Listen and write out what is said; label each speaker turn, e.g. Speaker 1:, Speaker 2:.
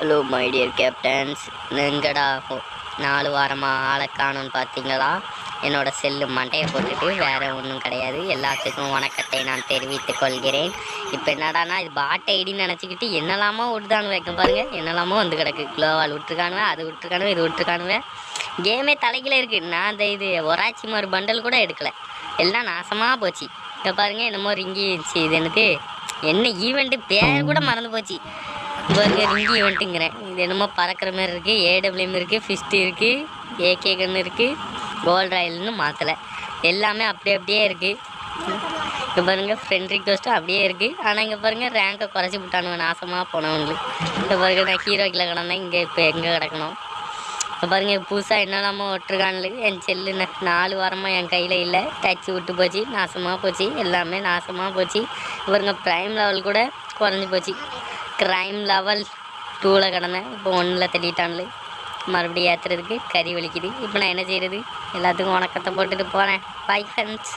Speaker 1: Hello my dear captains எங்கடா நாலு வாரமாக ஆளை காணும்னு பார்த்தீங்களா? என்னோடய செல்லு மண்டையை போட்டுட்டு வேறு ஒன்றும் கிடையாது. எல்லாத்துக்கும் வணக்கத்தை நான் தெரிவித்துக் கொள்கிறேன். இப்போ என்னடானா இது பாட்டை ஐடின்னு நினச்சிக்கிட்டு என்னெல்லாமோ விட்டுதானு வைக்க பாருங்க என்னெல்லாமோ வந்து கிடக்கு. குளோவால் விட்டுருக்கானுவே அது விட்டுருக்கானுவே இது விட்டுருக்கானுவே. கேமே தலைக்கில இருக்குது நான் அந்த இது ஒராச்சி மாதிரி பண்டல் கூட எடுக்கலை. எல்லாம் நாசமாக போச்சு. இப்போ பாருங்க என்னமோ ரிங்கி இருந்துச்சு இது எனக்கு. என்ன ஈவெண்ட்டு பேர் கூட மறந்து போச்சு. பாருங்க ரிங்கி இது என்னமோ பறக்கிற மாதிரி இருக்குது ஏடபிள்யூம் இருக்குது ஃபிஸ்ட் இருக்குது ஏகே கன் இருக்குது கோல்ட் ராயல்னு மாற்றலை எல்லாமே அப்படியே அப்படியே இருக்குது இங்கே பாருங்க ஃப்ரெண்ட் ரிக்வஸ்ட்டும் அப்படியே இருக்குது ஆனால் இங்கே பாருங்கள் ரேங்கை குறைச்சி விட்டானுங்க. நாசமாக போனவங்களுக்கு இப்போ பாருங்கள் நான் ஹீரோ கீழே கிடந்தேன். இங்கே இப்போ எங்கே கிடக்கணும்? இப்போ பாருங்க புதுசாக என்னெல்லாமோ விட்டுருக்கானுங்க. என் செல்லு நாலு வாரமாக என் கையில் இல்லை. டச்சு விட்டு போச்சு நாசமாக போச்சு. எல்லாமே நாசமாக போச்சு. இப்போ பாருங்க ப்ரைம் லெவல் கூட குறைஞ்சி போச்சு. க்ரைம் லெவல் டூவில் கிடந்தேன். இப்போ ஒன்றில் தள்ளிட்டான்ல. மறுபடியும் ஏற்றுறதுக்கு கறி வலிக்குது. இப்போ நான் என்ன செய்கிறது எல்லாத்துக்கும் வணக்கத்தை போட்டுட்டு போகிறேன் பை ஃப்ரெண்ட்ஸ்